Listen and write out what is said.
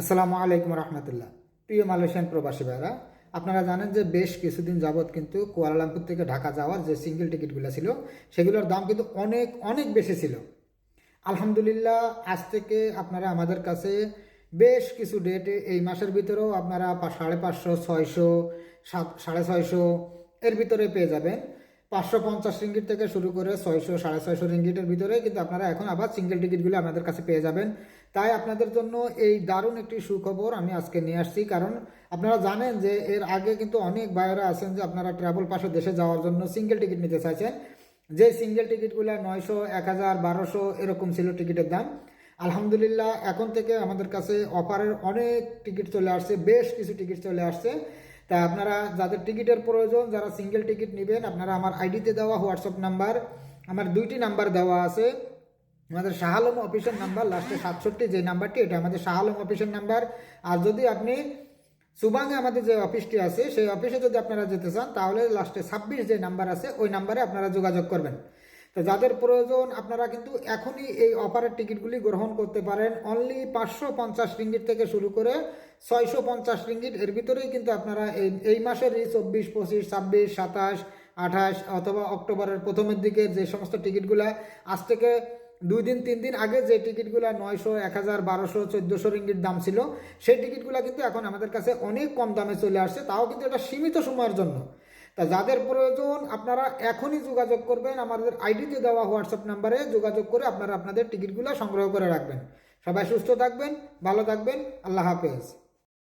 আসসালামু আলাইকুম রহমতুল্লাহ। প্রিয় মালয়েশিয়ান প্রবাসী ভাইরা আপনারা জানেন যে বেশ কিছুদিন যাবৎ কিন্তু কুয়ালালামপুর থেকে ঢাকা যাওয়ার যে সিঙ্গেল টিকিটগুলো ছিল, সেগুলোর দাম কিন্তু অনেক অনেক বেশি ছিল। আলহামদুলিল্লাহ, আজ থেকে আপনারা আমাদের কাছে বেশ কিছু ডেটে এই মাসের ভিতরেও আপনারা সাড়ে পাঁচশো, ছয়শো, সাত, সাড়ে ছয়শো এর ভিতরে পেয়ে যাবেন। পাঁচশো পঞ্চাশ রিঙ্গিট থেকে শুরু করে ছয়শো, সাড়ে ছয়শো রিঙ্গিটের ভিতরে কিন্তু আপনারা এখন আবার সিঙ্গেল টিকিটগুলো আপনাদের কাছে পেয়ে যাবেন। তাই আপনাদের জন্য এই দারুণ একটি সুখবর আমি আজকে নিয়ে আসছি, কারণ আপনারা জানেন যে এর আগে কিন্তু অনেক বাইরে আছেন যে আপনারা ট্রাভেল পাশে দেশে যাওয়ার জন্য সিঙ্গেল টিকিট নিতে চাইছেন। যে সিঙ্গেল টিকিটগুলো নয়শো, এক হাজার, বারোশো এরকম ছিল টিকিটের দাম। আলহামদুলিল্লাহ, এখন থেকে আমাদের কাছে অফারের অনেক টিকিট চলে আসছে, বেশ কিছু টিকিট চলে আসছে। তা আপনারা যাদের টিকিটের প্রয়োজন, যারা সিঙ্গেল টিকিট নেবেন, আপনারা আমার আইডিতে দেওয়া হোয়াটসঅ্যাপ নাম্বার আমার দুইটি নাম্বার দেওয়া আছে। আমাদের শাহ আলম অফিসের নাম্বার লাস্টে সাতষট্টি যে নাম্বারটি এটা আমাদের শাহ আলম অফিসের নাম্বার আর যদি আপনি সুবাঙ্গে আমাদের যে অফিসটি আছে, সেই অফিসে যদি আপনারা যেতে চান, তাহলে লাস্টে ছাব্বিশ যে নাম্বার আছে, ওই নাম্বারে আপনারা যোগাযোগ করবেন। তো যাদের প্রয়োজন, আপনারা কিন্তু এখনই এই অফারের টিকিটগুলি গ্রহণ করতে পারেন। অনলি পাঁচশো পঞ্চাশ রিঙ্গিট থেকে শুরু করে ছয়শো পঞ্চাশ রিঙ্গিট। এর ভিতরেই কিন্তু আপনারা এই এই মাসেরই চব্বিশ, পঁচিশ, ছাব্বিশ, সাতাশ, আঠাশ অথবা অক্টোবরের প্রথমের দিকে যে সমস্ত টিকিটগুলা, আজ থেকে দুই দিন, তিন দিন আগে যে টিকিটগুলো নয়শো, এক হাজার, বারোশো, চোদ্দোশো রিঙ্গিট দাম ছিল, সেই টিকিটগুলো কিন্তু এখন আমাদের কাছে অনেক কম দামে চলে আসছে। তাও কিন্তু এটা সীমিত সময়ের জন্য। তা যাদের প্রয়োজন আপনারা এখনই যোগাযোগ করবেন, আমাদের আইডিতে দেওয়া হোয়াটসঅ্যাপ নাম্বারে যোগাযোগ করে আপনারা আপনাদের টিকিটগুলো সংগ্রহ করে রাখবেন। সবাই সুস্থ থাকবেন, ভালো থাকবেন, আল্লাহ হাফেজ।